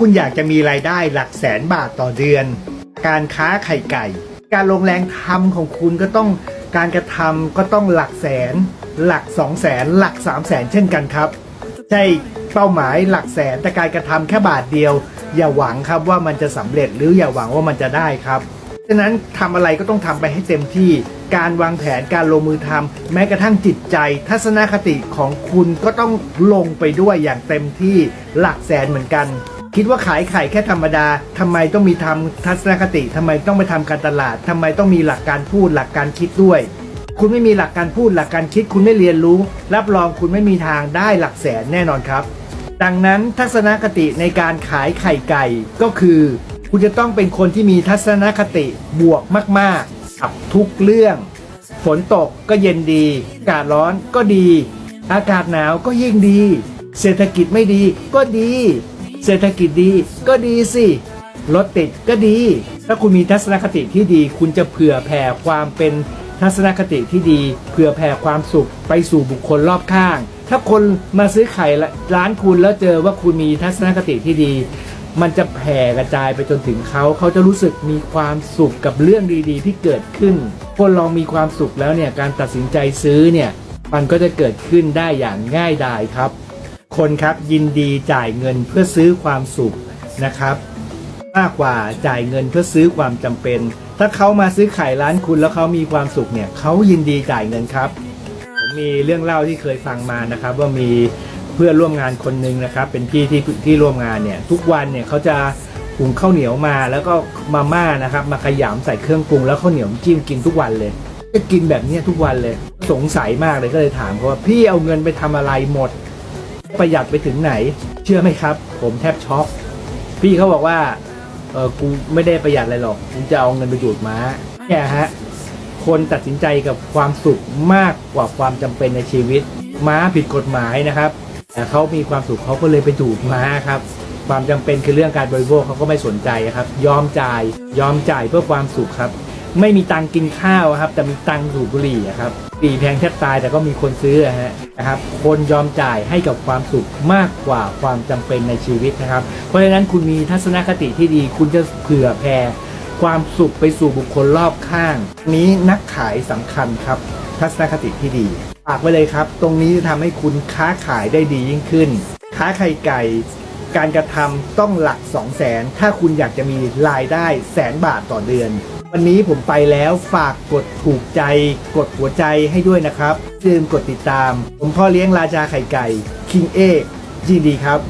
คุณอยากจะมีรายได้หลักแสนบาทต่อเดือน การค้าไข่ไก่ การลงแรงทำของคุณก็ต้องการกระทำก็ต้องหลักแสน หลักสองแสนหลักสามแสนเช่นกันครับ ใช่เป้าหมายหลักแสนแต่การกระทำแค่บาทเดียว อย่าหวังครับว่ามันจะสำเร็จหรืออย่าหวังว่ามันจะได้ครับฉะนั้นทำอะไรก็ต้องทำไปให้เต็มที่ การวางแผนการลงมือทำแม้กระทั่งจิตใจ ทัศนคติของคุณก็ต้องลงไปด้วยอย่างเต็มที่หลักแสนเหมือนกัน คิดว่าขายไข่แค่ธรรมดาทำไมต้องมีทำทัศนคติทำไมต้องไปทำการตลาดทำไมต้องมีหลักการพูดหลักการคิดด้วย คุณไม่มีหลักการพูดหลักการคิด คุณไม่เรียนรู้ รับรองคุณไม่มีทางได้หลักแสนแน่นอนครับ ดังนั้นทัศนคติในการขายไข่ไก่ก็คือ คุณจะต้องเป็นคนที่มีทัศนคติบวกมากๆกับทุกเรื่อง ฝนตกก็เย็นดีอากาศร้อนก็ดี อากาศหนาวก็ยิ่งดี เศรษฐกิจไม่ดีก็ดี เศรษฐกิจดีก็ดีสิรถติดก็ดี ถ้าคุณมีทัศนคติที่ดี คุณจะเผื่อแผ่ความเป็นทัศนคติที่ดี เผื่อแผ่ความสุขไปสู่บุคคลรอบข้าง ถ้าคนมาซื้อไข่ละร้านคุณแล้วเจอว่าคุณมีทัศนคติที่ดี มันจะแผ่กระจายไปจนถึงเขา เขาจะรู้สึกมีความสุขกับเรื่องดีๆ ที่เกิดขึ้น คนลองมีความสุขแล้วเนี่ยการตัดสินใจซื้อเนี่ยมันก็จะเกิดขึ้นได้อย่างง่ายดายครับ คนครับยินดีจ่ายเงินเพื่อซื้อความสุขนะครับ มากกว่าจ่ายเงินเพื่อซื้อความจำเป็น ถ้าเขามาซื้อไข่ร้านคุณแล้วเขามีความสุขเนี่ยเขายินดีจ่ายเงินครับ ผมมีเรื่องเล่าที่เคยฟังมานะครับ ว่ามีเพื่อนร่วมงานคนหนึ่งนะครับ เป็นพี่ที่ที่ร่วมงานเนี่ยทุกวันเนี่ยเขาจะหุงข้าวเหนียวมาแล้วก็มาม่านะครับ มาขยำใส่เครื่องปรุงแล้วข้าวเหนียวจิ้มกินทุกวันเลยจะกินแบบนี้ทุกวันเลย สงสัยมากเลยก็เลยถามเขาว่าพี่เอาเงินไปทำอะไรหมด ประหยัดไปถึงไหน เชื่อไหมครับ ผมแทบช็อก พี่เขาบอกว่า เออกูไม่ได้ประหยัดอะไรหรอกกูจะเอาเงินไปดูดม้าเนี่ยฮะ คนตัดสินใจกับความสุขมากกว่าความจำเป็นในชีวิต ม้าผิดกฎหมายนะครับแต่เขามีความสุขเขาก็เลยไปดูดม้าครับ ความจำเป็นคือเรื่องการบริโภคเขาก็ไม่สนใจครับ ยอมจ่าย ยอมจ่ายเพื่อความสุขครับ ไม่มีตังกินข้าวครับ แต่มีตังค์ดูดบุหรี่ครับบุหรี่แพงแทบตายแต่ก็มีคนซื้อฮะนะครับ คนยอมจ่ายให้กับความสุขมากกว่าความจำเป็นในชีวิตนะครับ เพราะฉะนั้นคุณมีทัศนคติที่ดี คุณจะเผื่อแผ่ความสุขไปสู่บุคคลรอบข้าง นี้นักขายสำคัญครับ ทัศนคติที่ดีฝากไว้เลยครับ ตรงนี้จะทำให้คุณค้าขายได้ดียิ่งขึ้น ค้าไข่ไก่ การกระทำต้องหลัก 2 0 0แสนถ้าคุณอยากจะมีรายได้แสนบาทต่อเดือน วันนี้ผมไปแล้วฝากกดถูกใจ กดหัวใจให้ด้วยนะครับอย่าลืมกดติดตาม ผมพ่อเลี้ยงราชาไข่ไก่ คิงเอยินดีครับ